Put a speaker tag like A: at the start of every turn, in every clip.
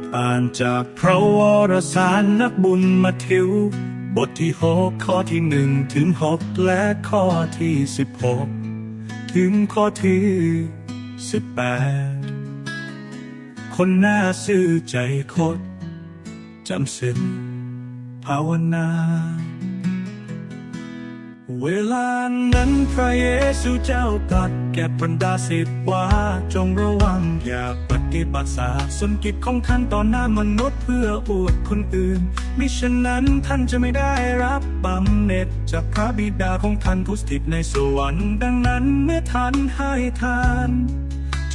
A: ทอ่านจากพระวรสารนักบุญมาทิว บทที่หกข้อที่หนึ่งถึงหกและข้อที่สิบหกถึงข้อที่สิบแปดคนหน้าซื่อใจคดจำสินภาวนา เวลานั้นพระเยซูเจ้าตรัสแก่บรรดาศิษย์ว่าจงระวังอย่าป ฏิบัติสาสนกิจของท่านต่อหน้ามนุษย์เพื่ออวดคนอื่น มิฉะนั้นท่านจะไม่ได้รับบำเหน็จจากพระบิดาของท่านผู้สถิตในสวรรค์ดังนั้นเมื่อท่านให้ทาน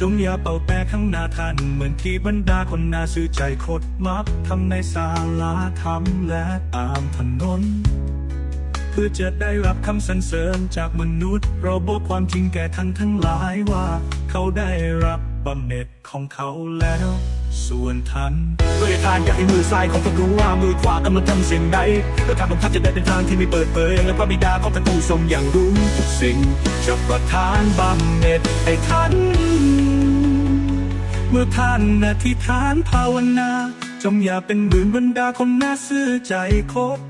A: จงอย่าเป่าแปรข้างหน้าท่าน เหมือนที่บรรดาคนนาซื่อใจคดมักทำในศาลาธรรมและตามถนน พื่อจะได้รับคำสรรเสริญจากมนุษย์ เราบอกความจริงแก่ท่านทั้งหลายว่า เขาได้รับบำเหน็จของเขาแล้ว ส่วนท่านเพื่อทานอยากให้มือซ้ายของท่านรู้ว่ามือขวากำลังทำสิ่งใดเพื่อทางของท่านจะได้เป็นทางที่ไม่เปิดเผยและพระบิดาของท่านผู้ทรงอย่างรู้ทุกสิ่งจะประทานบำเหน็จให้ท่านเมื่อท่านอธิษฐานภาวนา จงอย่าเป็นเหมืนบรรดาคนน้าซื่อใจคด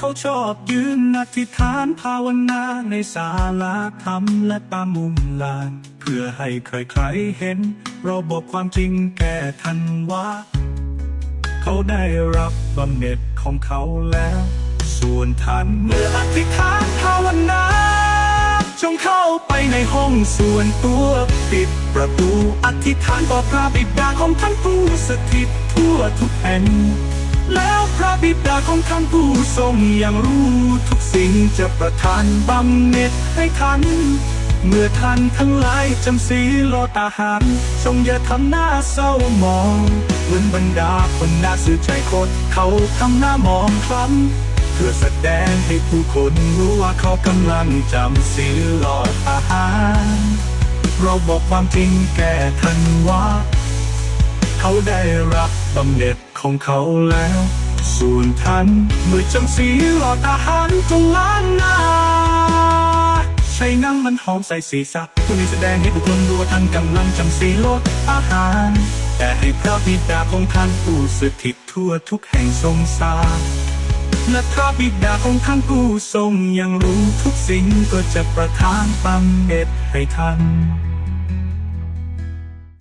A: เขาชอบยืนอธิษฐานภาวนาในศาลาธรรมและตามมุมลาน เพื่อให้ใครๆเห็น เราบอกความจริงแก่ท่านว่า เขาได้รับบำเหน็จของเขาแล้ว ส่วนท่านเมื่ออธิษฐานภาวนาจงเข้าไปในห้องส่วนตัวปิดประตูอธิษฐานต่อพระบิดาของท่านผู้สถิตทั่วทุกแห่ง แล้วพระบิดาของท่านผู้ทรงยังรู้ทุกสิ่งจะประทานบำเหน็จให้ท่านเมื่อท่านทั้งหลายจำศีลอดอาหารจงอย่าทำหน้าเศร้ามอง เหมือนบรรดาคนน้าสื่อใจคตรเขาทำหน้ามองคล้ำเพื่อแสดงให้ผู้คนรู้ว่าเขากำลังจำศีลอดอาหาร เราบอกความจริงแก่ท่านว่า เขาได้รับบำเหน็จของเขาแล้ว ส่วนท่านเมื่อจำศีลหลอดอาหารจงล้านนาใช้น้ำมันหอมใส่ศีรษะผู้นี้แสดงให้ทุกคนรู้ว่าท่านกำลังจำศีลลดอาหาร แต่ให้พระบิดาของท่านผู้สถิตทั่วทุกแห่งทรงทราบและพระบิดาของท่านผู้ทรงยังรู้ทุกสิ่งก็จะประทานบำเหน็จให้ท่าน